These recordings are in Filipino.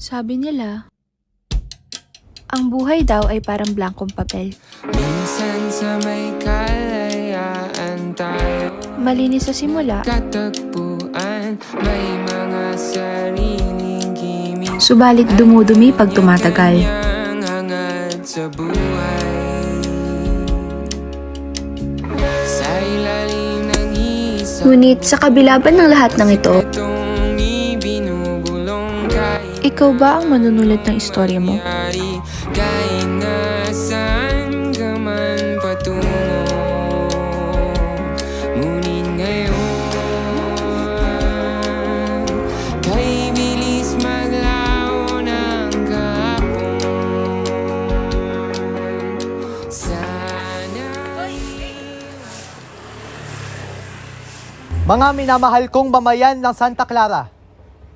Sabi nila, ang buhay daw ay parang blankong papel. Minsan sa may kalayaan tayo Malinis sa simula, Katagpuan May mga sariling gimmick subalit dumudumi pag tumatagal. Kanyang hangad sa buhay Sa ilalim ng isang Ngunit sa kabila ba ng lahat ng ito, ikaw ba ang manunulat ng istorya mo? Kahit nasaan ka man patungo Ngunit ngayon Kay bilis maglaon ang kahapon Sana Mga minamahal kong mamayan ng Santa Clara,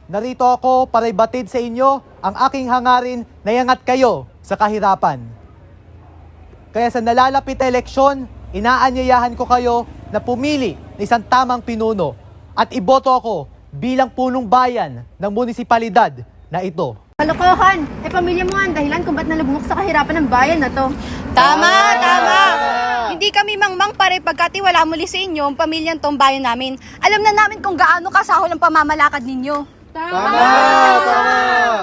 narito ako para ibatid sa inyo ang aking hangarin na iangat kayo sa kahirapan. Kaya sa nalalapit na eleksyon, inaanyayahan ko kayo na pumili ng isang tamang pinuno at iboto ako bilang punong bayan ng munisipalidad na ito. Kalokohan! Eh, pamilya mo ang dahilan kung ba't nalubungok sa kahirapan ng bayan na to. Tama, tama. Hindi kami mangmang pare pagkatiwala muli sa inyo ang pamilyang tong bayan namin. Alam na namin kung gaano kasahol ang pamamalakad ninyo.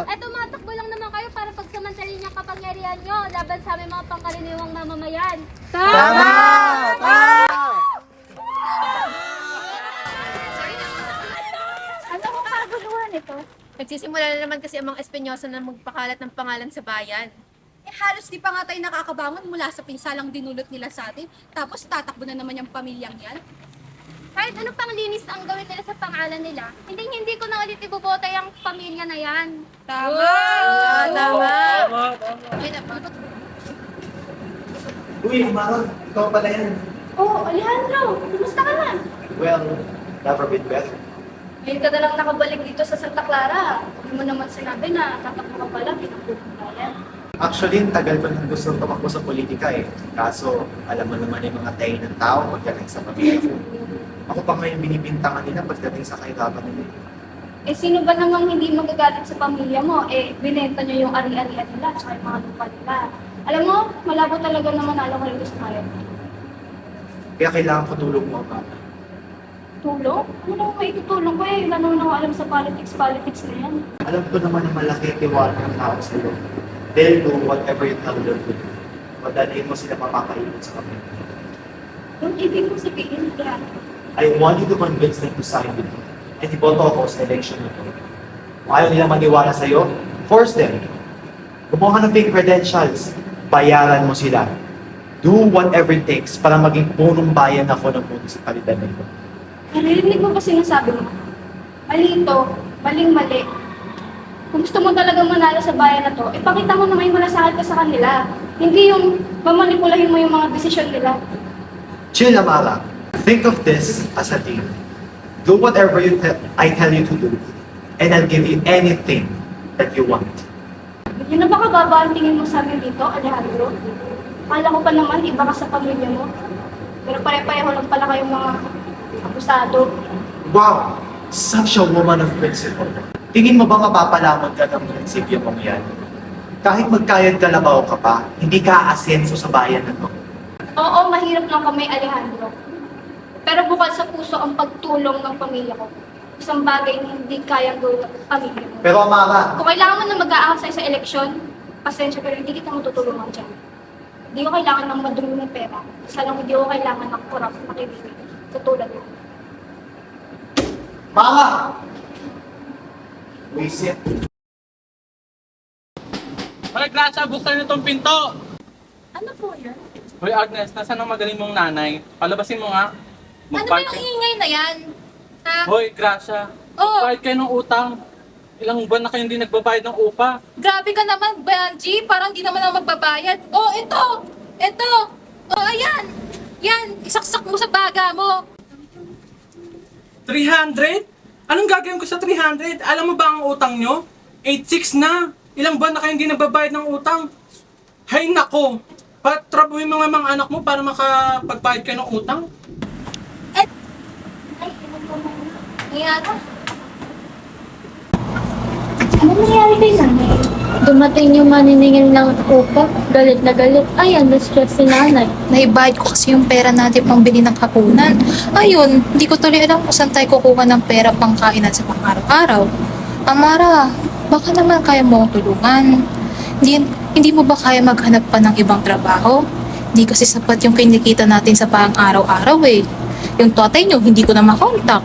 Eh, tumatakbo lang naman kayo para pagsamantalin yung kapangyarihan nyo laban sa aming mga pangkaraniwang mamamayan. Ano kung kaguluhan ito? Nagsisimula na naman kasi ang mga Espanyosa na magpakalat ng pangalan sa bayan. Eh halos di pa nga tayo nakakabangon mula sa pinsalang dinulot nila sa atin. Tapos tatakbo na naman yung pamilyang yan. Kahit ano pang linis ang gawin nila sa pangalan nila, hindi hindi ko na ulit ibubota yung pamilya na yan. Tama. Tama. Uy, Mara, ikaw pala yan. Oh, Alejandro, kumusta ka na? Well, never been better. Ngayon ka na lang nakabalik dito sa Santa Clara. Hindi mo naman sinabi na tatakbo ka pala bayan. Actually, ang tagal ko nang gusto tumakbo sa politika eh. Kaso, alam mo naman yung mga tayo ng tao pagdating sa pamilya ko. Ako pa ngayon binibintangan nila pagdating sa kahirapan nila. Eh, sino ba namang hindi magagalit sa pamilya mo? Eh, binenta nyo yung ari-arian nila at yung mga lupa nila. Alam mo, malabo talaga na manalo ka rin sa bayan. Kaya kailangan ko tulong mo, Mama. Tulong? Ano naman may tutulong ko eh? Wala naman ako alam sa politics-politics na yan. Alam ko naman na malaki tiwala ng tao sa iyo. They'll do whatever you tell them to do. Madalhin mo sila mapakainit sa kapatid. Yung ibig mo sabihin, Alejandro. I want you to convince them to sign with me. And iboto ako sa election na to. Kung ayaw nila maniwala sa'yo, force them. Kumuha ka ng fake credentials. Bayaran mo sila. Do whatever it takes para maging punong bayan ako ng munisipalidad na ito. Naririnig mo ba sinasabi mo? Mali ito, maling-mali. Kung gusto mo talaga manalo sa bayan na to, ipakita mo na may malasakit ka sa kanila. Hindi yung mamanipulahin mo yung mga desisyon nila. Chill, Amara. Think of this as a team. Do whatever you te- I tell you to do. And I'll give you anything that you want. Yun na ba kababa ang tingin mo sa amin dito, Alejandro? Kala ko pa naman, iba ka sa pamilya mo. Pero pare-pareho lang pala kayong mga abusado. Wow! Such a woman of principle. Tingin mo ba mapapalamon ka ng prinsipyo mong yan? Kahit magkayad kalabaw ka pa, hindi ka aasenso sa bayan na to. Oo, mahirap lang kami, Alejandro. Pero bukal sa puso ang pagtulong ng pamilya ko. Isang bagay na hindi kayang gawin ng pamilya mo. Pero Amara, Kung kailangan mo na mag-aangat sa isang eleksyon, pasensya pero hindi kita matutulungan dyan. Hindi ko kailangan ng madumi mong pera. Isa lang hindi ko kailangan ng korap na kaibigan. Katulad mo. Mama! Wisit. Hoy, Gracia, buksan niyo tong pinto! Ano po yan? Hoy, Agnes, nasaan ang magaling mong nanay? Palabasin mo nga. Ano ba yung ka- ingay na yan? Ha? Hoy, Gracia, Oh. magbayad kayo ng utang. Ilang buwan na kayo hindi nagbabayad ng upa. Grabe ka naman, Benji. Parang di naman ako magbabayad. Oh, ito! Ito! Oh, ayan! Yan! Isaksak mo sa baga mo. 300? Anong gagawin ko sa 300? Alam mo ba ang utang nyo? 8.6 na. Ilang buwan na kayo hindi nagbabayad ng utang. Hay nako! Patrabuhin mo nga mga anak mo para makapagbayad kayo ng utang. Ngayon ata. Ano nangyari kay nanay? Dumating yung maniningil ng upa, galit na galit. Ayan, na-stress si nanay. Naibayad ko kasi yung pera natin pang bili ng hapunan. Ayun, hindi ko tuloy alam kung saan tayo kukuha ng pera pang kainan sa pang-araw-araw. Amara, baka naman kaya mo tulungan. Hindi, hindi mo ba kaya maghanap pa ng ibang trabaho? Hindi kasi sapat yung kinikita natin sa pang araw-araw eh. Yung tatay nyo, hindi ko na makontak.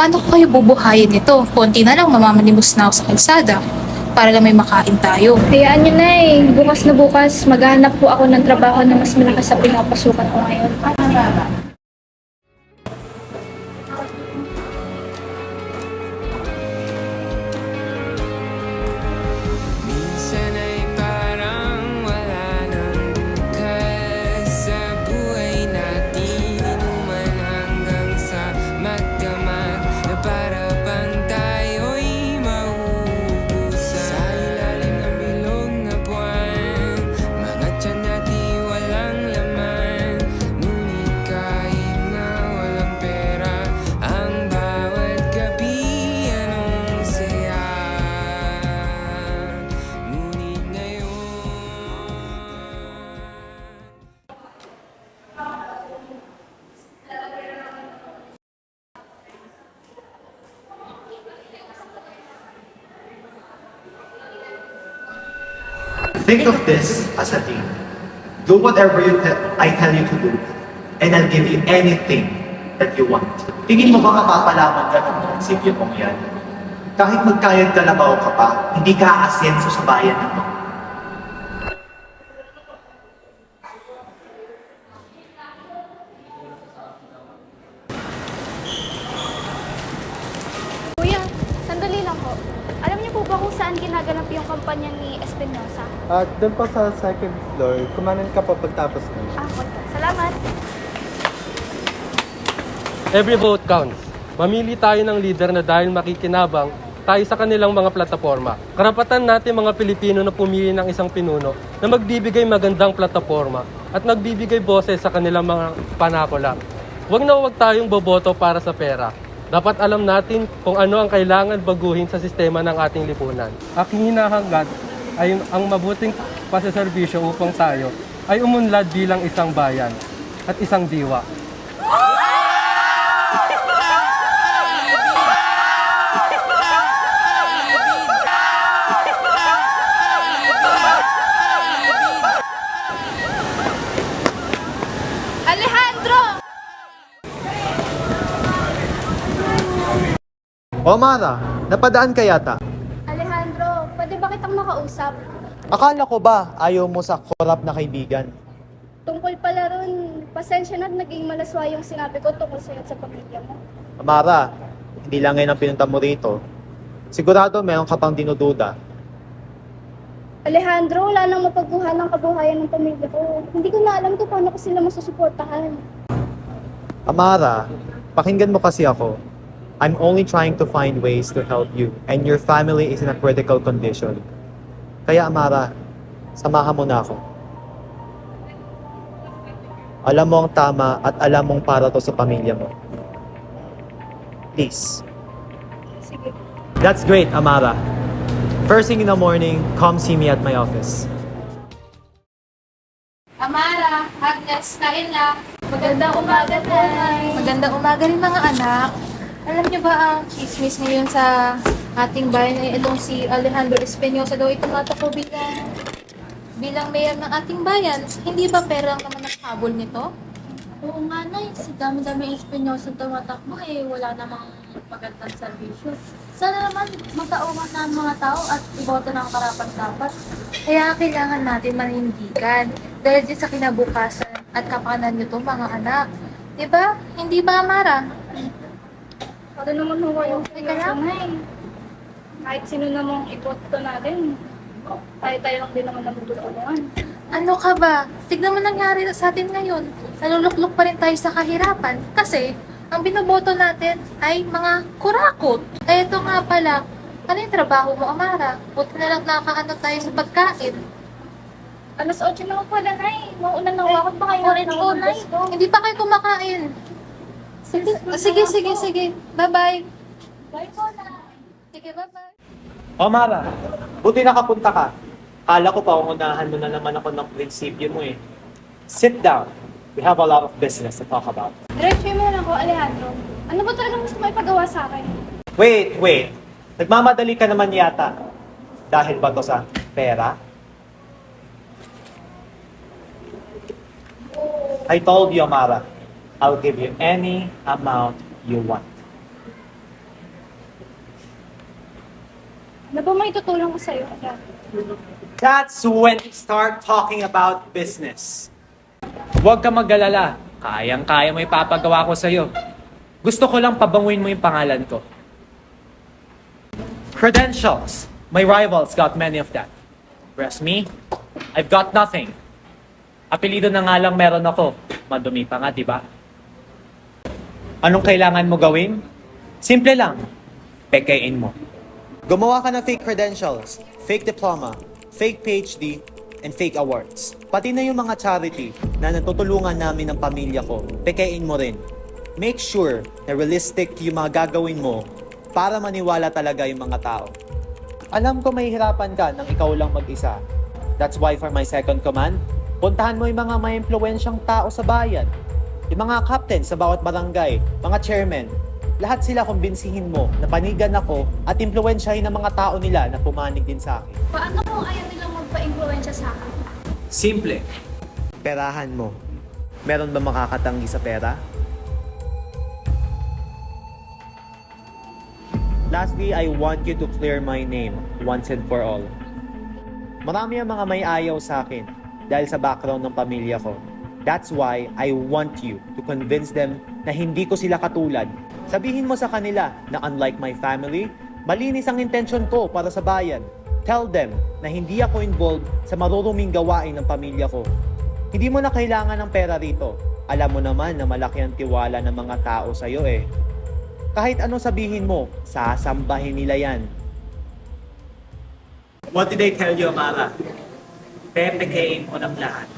Paano ko kayo bubuhayin nito? Konti na lang mamamanimos na ako sa kalsada para lang may makain tayo. Hayaan nyo na eh. Bukas na bukas, maghahanap po ako ng trabaho na mas malakas sa pinapasukan ko ngayon. Think of this as a team. Do whatever you te- I tell you to do, and I'll give you anything that you want. Tingin mo ba mapapalaman ka ng prinsipyo mong yan? Kahit magkayag kalabaw ka pa, hindi ka aasenso sa bayan na to. Kuya, sandali lang po. Alam niyo po ba kung saan ginaganap yung kampanya ni Espinosa? At doon pa sa second floor, kumanan ka pa pagtapos nun. Ah, okay. Salamat. Every vote counts. Mamili tayo ng leader na dahil makikinabang tayo sa kanilang mga plataforma. Karapatan natin mga Pilipino na pumili ng isang pinuno na magbibigay magandang plataforma at magbibigay boses sa kanilang mga panakula. Huwag na huwag tayong boboto para sa pera. Dapat alam natin kung ano ang kailangan baguhin sa sistema ng ating lipunan. Aking hinahangad ay ang mabuting pasiservisyo upang tayo ay umunlad bilang isang bayan at isang diwa. Alejandro! O Mara, napadaan ka yata. Alejandro, pwede ba kitang makausap? Akala ko ba ayaw mo sa korap na kaibigan? Tungkol pala ron, pasensya na at naging malaswa yung sinabi ko tungkol sa'yo at sa pamilya mo. Mara, hindi lang ngayon ang pinunta mo rito. Sigurado meron ka pang dinududa. Alejandro, wala nang mapagbuhan ng kabuhayan ng pamilya ko. Hindi ko na alam kung paano ko sila masusuportahan. Amara, pakinggan mo kasi ako. I'm only trying to find ways to help you and your family is in a critical condition. Kaya Amara, samahan mo na ako. Alam mo ang tama at alam mong para to sa pamilya mo. Please. Sige. That's great, Amara. First thing in the morning, come see me at my office. Amara, Agnes, kain na. Magandang umaga, Nay. Magandang umaga rin mga anak. Alam niyo ba ang chismis ngayon sa ating bayan ay itong si Alejandro Espinosa daw ito natakbo bilang bilang mayor ng ating bayan. Hindi ba pera ang naman ang habol nito? Oo nga, Nay. Si dami-dami Espinosa tumatakbo eh. Wala namang magandang servisyo. Sana naman magkaungan na ang mga tao at iboto ng karapat-dapat. Kaya kailangan natin manindigan dahil din sa kinabukasan at kapakanan nito mga anak. Diba? Hindi ba, Amara? Ano naman ho yung Teka lang. Kahit sino namang iboto natin, tayo-tayo lang din naman natutulungan. Ano ka ba? Tignan mo nangyari sa atin ngayon. Naluluklok pa rin tayo sa kahirapan kasi ang binoboto natin ay mga kurakot. Eh, ito nga pala, ano yung trabaho mo, Amara? Buti na lang nakakaano tayo sa pagkain. Alas 8 na ako pala, Nay. Mauna na ako. Baka yung Orin ko, Nay. Hindi pa kayo kumakain. Sige, sige, sige, sige. Bye-bye. Bye po, Nay. Sige, bye-bye. O Mara, Buti nakapunta ka. Kala ko pauunahan mo na naman ako ng prinsipyo mo eh. Sit down. We have a lot of business to talk about. Diretso mo lang ako, Alejandro. Ano ba talagang gusto mo ipagawa sa akin? Wait, wait. Nagmamadali ka naman yata. Dahil ba to sa pera? I told you, Amara, I'll give you any amount you want. Ano ba may tutulong ko sa'yo? That's when we start talking about business. Huwag ka mag-alala. Kayang-kaya mo ipapagawa ko sa'yo. Gusto ko lang pabanguin mo yung pangalan ko. Credentials. My rivals got many of that. Whereas me, I've got nothing. Apelido na nga lang meron ako. Madumi pa nga, di ba? Anong kailangan mo gawin? Simple lang. Pekain mo. Gumawa ka ng fake credentials, fake diploma, fake PhD, and fake awards. Pati na yung mga charity na natutulungan namin ng pamilya ko, pekain mo rin. Make sure na realistic yung mga gagawin mo para maniwala talaga yung mga tao. Alam ko may hirapan ka nang ikaw lang mag-isa. That's why for my second command, puntahan mo yung mga may impluensyang tao sa bayan. Yung mga captain sa bawat barangay, mga chairman, lahat sila kumbinsihin mo na panigan ako at impluensyahin ng mga tao nila na pumanig din sa akin. Paano kung ayaw nilang magpa-influensya sa akin? Simple. Perahan mo. Meron ba makakatanggi sa pera? Lastly, I want you to clear my name once and for all. Marami ang mga may ayaw sa akin dahil sa background ng pamilya ko. That's why I want you to convince them na hindi ko sila katulad. Sabihin mo sa kanila na unlike my family, malinis ang intention ko para sa bayan. Tell them na hindi ako involved sa maruruming gawain ng pamilya ko. Hindi mo na kailangan ng pera rito. Alam mo naman na malaki ang tiwala ng mga tao sa'yo eh. Kahit ano sabihin mo, sasambahin nila yan. What did they tell you, Amara? Pepekain mo ng lahat.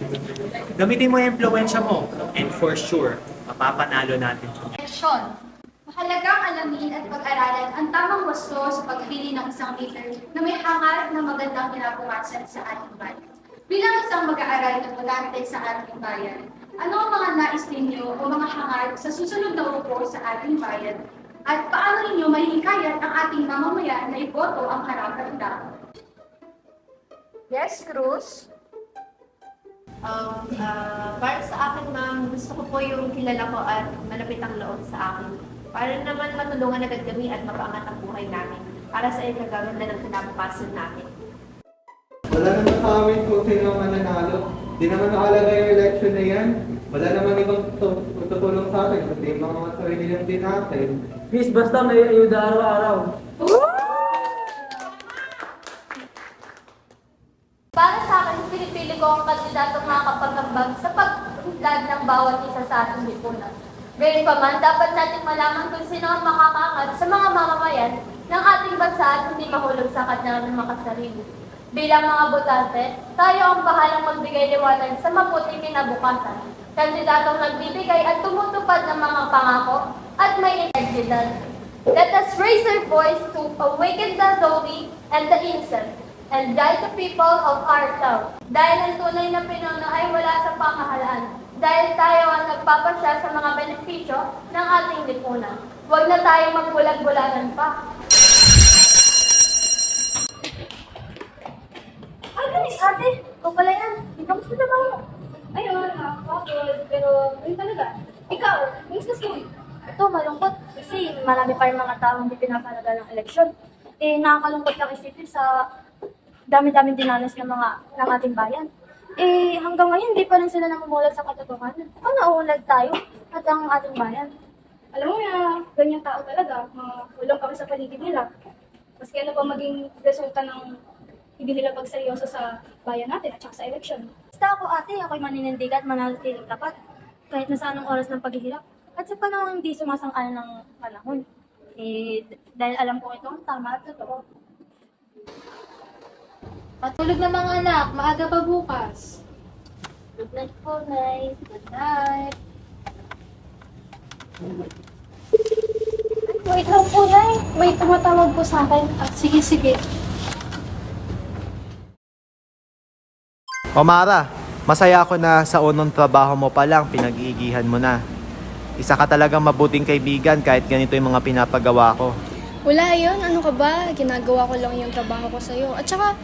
Gamitin mo yung influensya mo and for sure, mapapanalo natin. Action! Mahalagang alamin at pag-aralan ang tamang wasto sa pagpili ng isang leader na may hangarap na magandang kinabukasan sa ating bayan. Bilang isang mag-aaral na botante sa ating bayan, ano ang mga nais ninyo o mga hangarap sa susunod na upo sa ating bayan? At paano ninyo mahihikayat ang ating mamamayan na iboto ang karapat-dapat? Yes, Cruz? Um, ah, para sa akin, ma'am, gusto ko po yung kilala ko at malapit ang loob sa akin. Para naman matulungan agad kami at mapaangat ang buhay namin para sa ikagaganda ng kinabukasan namin. Wala naman amin kung sino ang mananalo. Di naman nakalagay yung election na yan. Wala naman ibang tu- tutulong sa atin, kundi yung mga sarili lang din natin. Please, basta may ayuda araw-araw. Para sa akin, pinipili ko ang kandidatong makakapagambag sa pag-unlad ng bawat isa sa ating lipunan. Gayun pa man, dapat natin malaman kung sino ang makakaangat sa mga mamamayan ng ating bansa at hindi mahulog sa kanya ng makasarili. Bilang mga botante, tayo ang bahalang magbigay liwanag sa maputing kinabukasan. Kandidatong nagbibigay at tumutupad ng mga pangako at may integridad. Let us raise our voice to awaken the lowly and the innocent and guide the people of our town. Dahil ang tunay na pinuno ay wala sa pamahalaan. Dahil tayo ang nagpapasya sa mga benepisyo ng ating lipunan. Huwag na tayong magbulag-bulagan pa. Ay, guys, ate! Ikaw pala yan. Ikaw gusto na ba? Ayun, nakakapagod. Pero, ayun talaga. Ikaw, kamusta school? Ito, malungkot kasi marami pa rin mga taong hindi pinapalaga ng eleksyon. Eh, nakakalungkot lang isipin sa dami-daming dinanas ng mga ng ating bayan. Eh, hanggang ngayon, hindi pa rin sila namumulat sa katotohanan. Paano uunlad tayo at ang ating bayan? Alam mo na, ganyan tao talaga. Mga walang kami sa paligid nila. Maski ano pa maging resulta ng hindi nila pagseryoso sa bayan natin at sa eleksyon. Basta ako ate, ako'y maninindigan at mananatiling tapat. Kahit na sa anong oras ng paghihirap. At sa panahon hindi sumasang-ayon ng panahon. Eh, dahil alam ko ito, tama at totoo. Matulog na mga anak, maaga pa bukas. Good night po, Nay. Good night. Wait lang po, Nay. May tumatawag po sa akin. Ah, sige, sige. O Mara, masaya ako na sa unang trabaho mo pa lang, pinag-iigihan mo na. Isa ka talagang mabuting kaibigan kahit ganito yung mga pinapagawa ko. Wala yun, ano ka ba? Ginagawa ko lang yung trabaho ko sa'yo. At saka,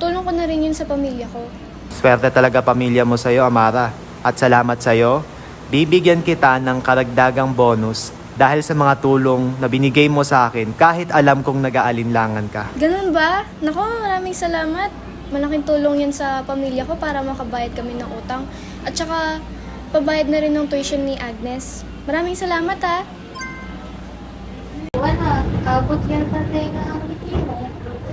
tulong ko na rin yun sa pamilya ko. Swerte talaga pamilya mo sa'yo, Amara. At salamat sa'yo, bibigyan kita ng karagdagang bonus dahil sa mga tulong na binigay mo sa akin kahit alam kong nag-aalinlangan ka. Ganun ba? Nako, maraming salamat. Malaking tulong yan sa pamilya ko para makabayad kami ng utang. At saka, pabayad na rin ng tuition ni Agnes. Maraming salamat ha. Wala, abot yan sa tenga ang mo.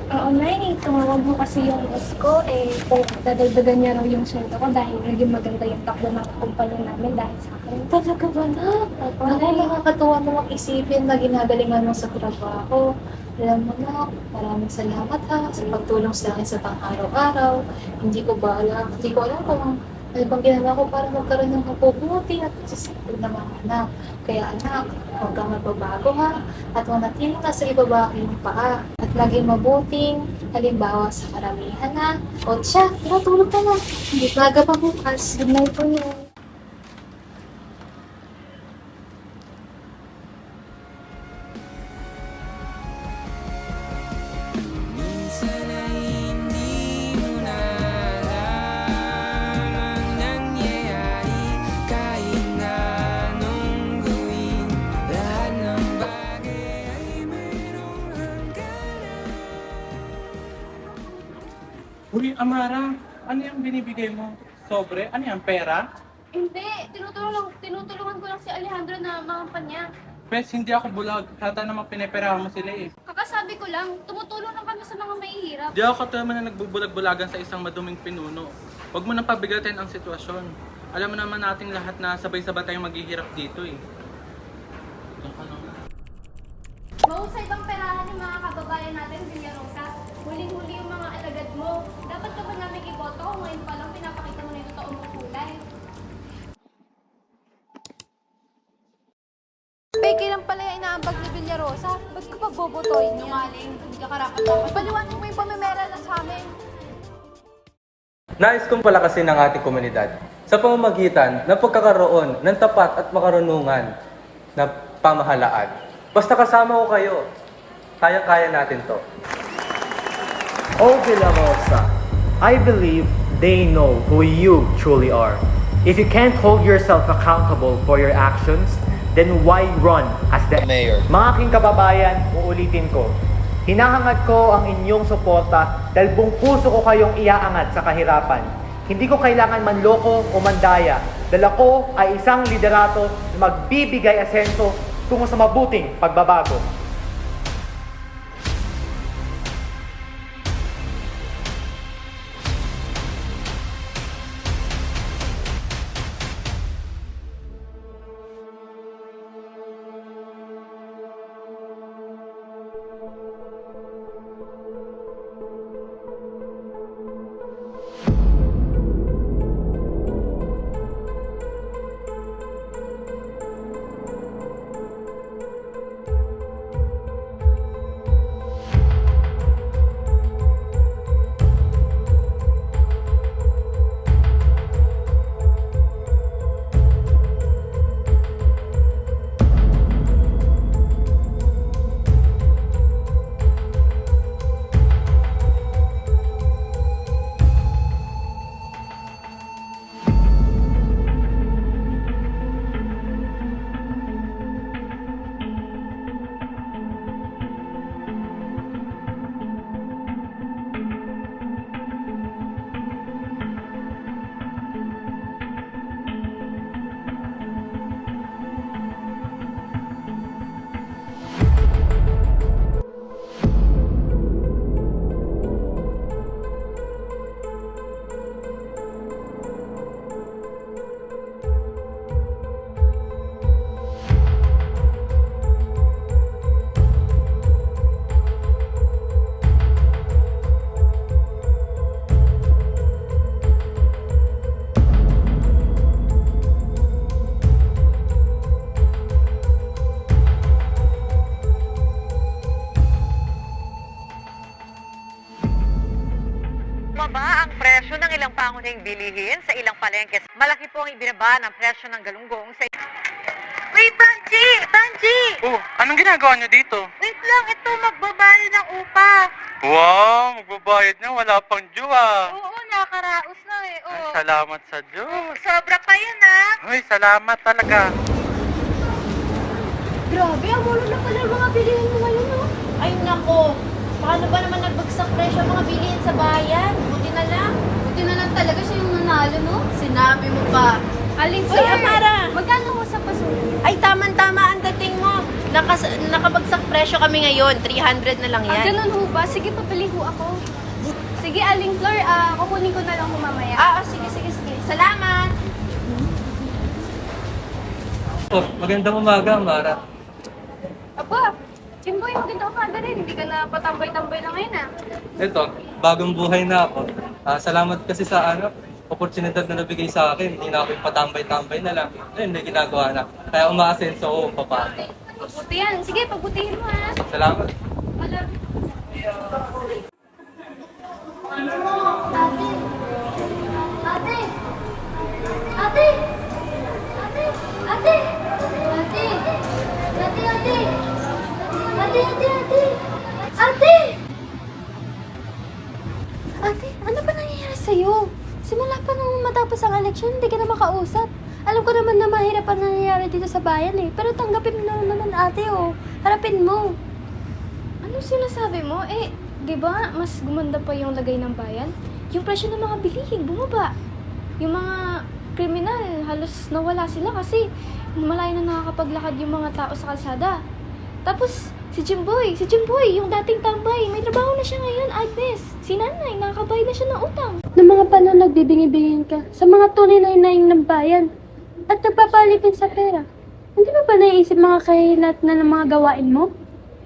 Oo, Nay. Tumawag mo kasi yung boss ko. Eh, kung dadagdagan niya raw yung sweldo ko dahil naging maganda yung takbo ng kumpanya namin dahil sa akin. Talaga ba na? Ako, nakakatuwa mo mag-isipin na ginagalingan mo sa trabaho. Alam mo na, maraming salamat ha sa pagtulong sa akin sa pang-araw-araw. Hindi ko ba alam, hindi ko alam kung ano bang ginawa ko para magkaroon ng mabubuti at masisipag na mga anak. Kaya anak, huwag kang magbabago ha. At manatiling nasa ibaba ang iyong paa. At laging mabuting, halimbawa sa karamihan ha. O siya, tara tulog ka na. Hindi pa bukas. Good night po niyo. Uy, Amara, ano yung binibigay mo? Sobre? Ano yan, pera? Hindi, tinutulong, tinutulungan ko lang si Alejandro na mamampan niya. Bes, hindi ako bulag. Hata naman pineperahan mo sila eh. Kakasabi ko lang, tumutulong lang kami sa mga mahihirap. Di ako katulad na nagbubulag-bulagan sa isang maduming pinuno. Huwag mo nang pabigatin ang sitwasyon. Alam mo naman nating lahat na sabay-sabay tayong maghihirap dito eh. Diyan ka na. Mahusay bang perahan ng mga kababayan natin, Villarosa? Huling-huli yung mga alagad mo. Dapat ka ba namin iboto kung ngayon pa lang pinapakita mo na yung totoong kulay? Peke lang pala yung inaambag ni Villarosa. Ba't ko pa bobotoyin niya? Maling, hindi ka karapat dapat. Paliwanag mo yung pamimera na sa amin. Nais kong palakasin ng ating komunidad sa pamamagitan ng pagkakaroon ng tapat at makarunungan na pamahalaan. Basta kasama ko kayo, kaya-kaya natin to. Oh Villarosa, I believe they know who you truly are. If you can't hold yourself accountable for your actions, then why run as the mayor? Mga aking kababayan, uulitin ko. Hinahangad ko ang inyong suporta dahil buong puso ko kayong iaangat sa kahirapan. Hindi ko kailangan manloko o mandaya dahil ako ay isang liderato na magbibigay asenso tungo sa mabuting pagbabago. Bumaba ang presyo ng ilang pangunahing bilihin sa ilang palengke. Malaki po ang ibinaba ng presyo ng galunggong sa... Wait, Tanji! Tanji! Oh, anong ginagawa niyo dito? Wait lang, ito magbabayad ng upa. Wow, magbabayad na, wala pang due ah. Oo, nakaraos na eh. Ay, Oo. salamat sa Diyos. Sobra pa yun ah. Ay, salamat talaga. Grabe, ang mura na pala ang mga bilihin mo ngayon, no? Ay, nako. Paano ba naman nagbagsak presyo ang mga bilihin sa bayan? Buti na lang. Buti na lang talaga siya yung nanalo, no? Sinabi mo pa. Aling Uy, Amara! Magkano mo sa paso? Ay, tama-tama ang dating mo. Nakas nakabagsak presyo kami ngayon. 300 na lang Ah, yan. ganun ho ba? Sige, papili ho ako. Sige, Aling Flor, ah, kukunin ko na lang ho mamaya. Ah, ah, sige, sige, sige. Salamat! Oh, magandang umaga, Mara. Aba, Jimboy, maganda umaga rin. Hindi ka na patambay-tambay na ngayon, ah. Ito, bagong buhay na ako. Ah, salamat kasi sa ano, oportunidad na nabigay sa akin. Hindi na ako yung patambay-tambay na lang. Ayun, may ginagawa na. Kaya umaasenso ako papa. Mabuti yan. Sige, pagbutihin mo, ha. Salamat. Wala. Ate! Ate! Ate! Sa'yo? Simula pa nung matapos ang eleksyon, hindi ka na makausap. Alam ko naman na mahirap ang nangyayari dito sa bayan eh. Pero tanggapin mo na naman ate oh. Harapin mo. Anong sinasabi mo? Eh, di ba mas gumanda pa yung lagay ng bayan? Yung presyo ng mga bilihin, bumaba. Yung mga kriminal, halos nawala sila kasi malayo na nakakapaglakad yung mga tao sa kalsada. Tapos, si Jimboy, si Jimboy, yung dating tambay, may trabaho na siya ngayon, Agnes. Si nanay, nakakabayad na siya ng utang. Mga panon nagbibingi-bingin ka sa mga tunay na hinaing ng bayan at nagpapalipin sa pera. Hindi mo ba naiisip mga kahilat na ng mga gawain mo?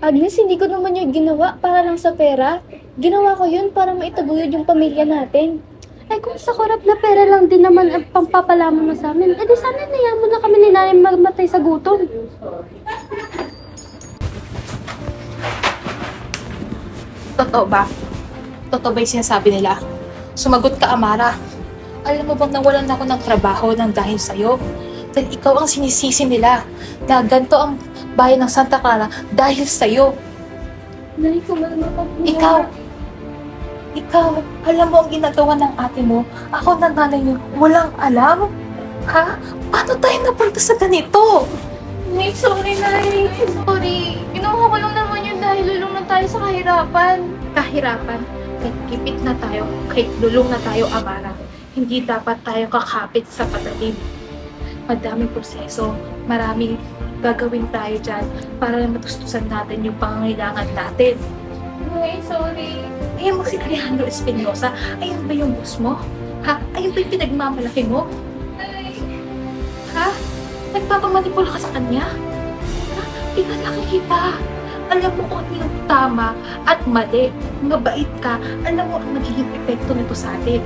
Agnes, hindi ko naman yung ginawa para lang sa pera. Ginawa ko yun para maitaguyod yung pamilya natin. Eh kung sa korap na pera lang din naman ang pampapalamon mo sa amin, eh di sana nayaan mo na kami ni nanay magmatay sa gutom. Totoo ba? Totoo ba yung sinasabi nila? Sumagot ka, Amara. Alam mo bang nawalan ako ng trabaho ng dahil sa'yo? Dahil ikaw ang sinisisi nila na ganito ang bayan ng Santa Clara dahil sa'yo. Nay, kumalma ka po. Ikaw, ikaw, alam mo ang ginagawa ng ate mo? Ako na nanay niyo, walang alam? Ha? Paano tayo napunta sa ganito? Nay, sorry, Nay. Sorry. Ginawa ko lang naman yun dahil lulong na tayo sa kahirapan. Kahirapan? Kahit kipit na tayo, kahit lulong na tayo, Amara. Hindi dapat tayo kakapit sa patalim. Madaming proseso, maraming gagawin tayo dyan para matustusan natin yung pangangailangan natin. Nay, sorry. Ayun mo si Alejandro Espinosa, ayun ba yung boss mo? Ha? Ayun ba yung pinagmamalaki mo? Ha? Nagpapamanipula ka sa kanya? Ha? Pinalaki kita. Alam mo kung ano yung tama at mali. Mabait ka. Alam mo ang magiging epekto nito sa atin.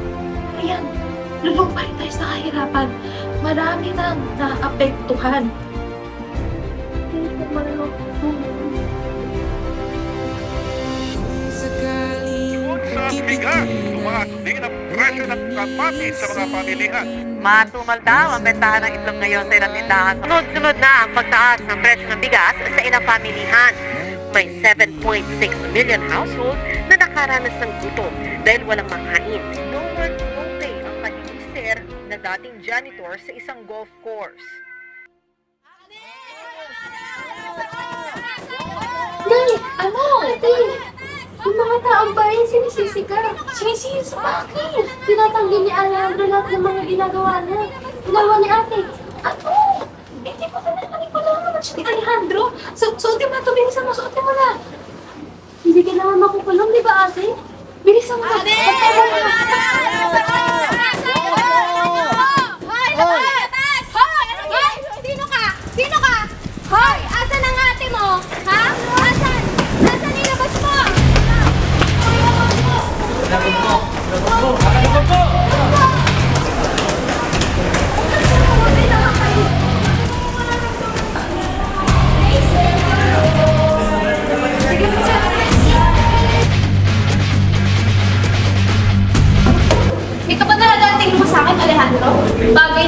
Ayan, rin tayo sa kahirapan. Marami nang naapektuhan. Hindi ko marunong. Matumal daw ang bentahan ng itlog ngayon sa ilang tindahan. Sunod-sunod na ang pagtaas ng presyo ng bigas sa ilang pamilihan. May 7.6 million households na nakaranas ng gutom dahil walang makain. No work, no pay ang kanyang mister na dating janitor sa isang golf course. Nay, ano? Ate, yung mga taong bayan sinisisi ka. Sinisisi bakit? Tinatanggi ni Alejandro lahat ng mga ginagawa niya. Ginawa ni ate. Ano? Hindi ko siya ni Alejandro. So, suotin mo na ito, bilisan mo, suotin mo na. Hindi ka naman makukulong, di ba ate? Bilisan mo na. Ate! Hoy! Labas! Hoy! Ano yan? Sino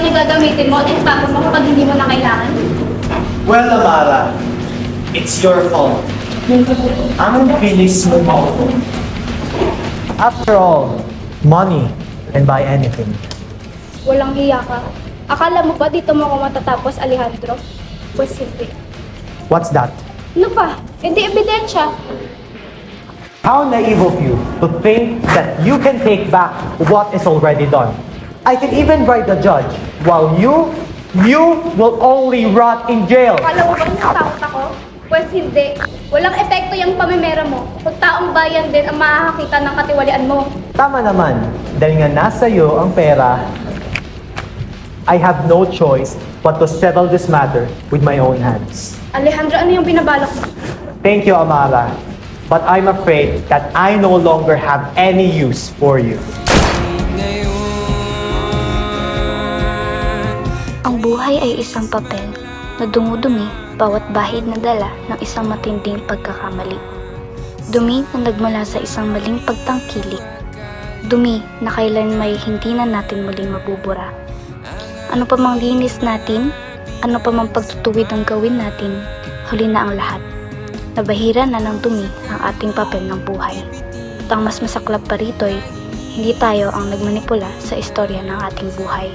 Na gagamitin mo at ipapon mo kapag hindi mo na kailangan? Well, Amara, it's your fault. Ang bilis mo maupo. After all, money can buy anything. Walang hiya ka. Akala mo ba dito mo ako matatapos, Alejandro? Pues hindi. What's that? Ano pa? Hindi ebidensya. How naive of you to think that you can take back what is already done. I can even bribe the judge, while you, you will only rot in jail. Akala mo ba natatakot ako? Pues hindi. Walang epekto yung pamimera mo. Kung taong bayan din ang makakakita ng katiwalian mo. Tama naman, dahil nga nasa iyo ang pera, I have no choice but to settle this matter with my own hands. Alejandro, ano yung binabalak mo? Thank you, Amara. But I'm afraid that I no longer have any use for you. Buhay ay isang papel na dumudumi bawat bahid na dala ng isang matinding pagkakamali. Dumi na nagmula sa isang maling pagtangkilik. Dumi na kailan may hindi na natin muling mabubura. Ano pa mang linis natin, ano pa mang pagtutuwid ang gawin natin, huli na ang lahat. Nabahira na ng dumi ang ating papel ng buhay. At ang mas masaklap pa rito ay, hindi tayo ang nagmanipula sa istorya ng ating buhay.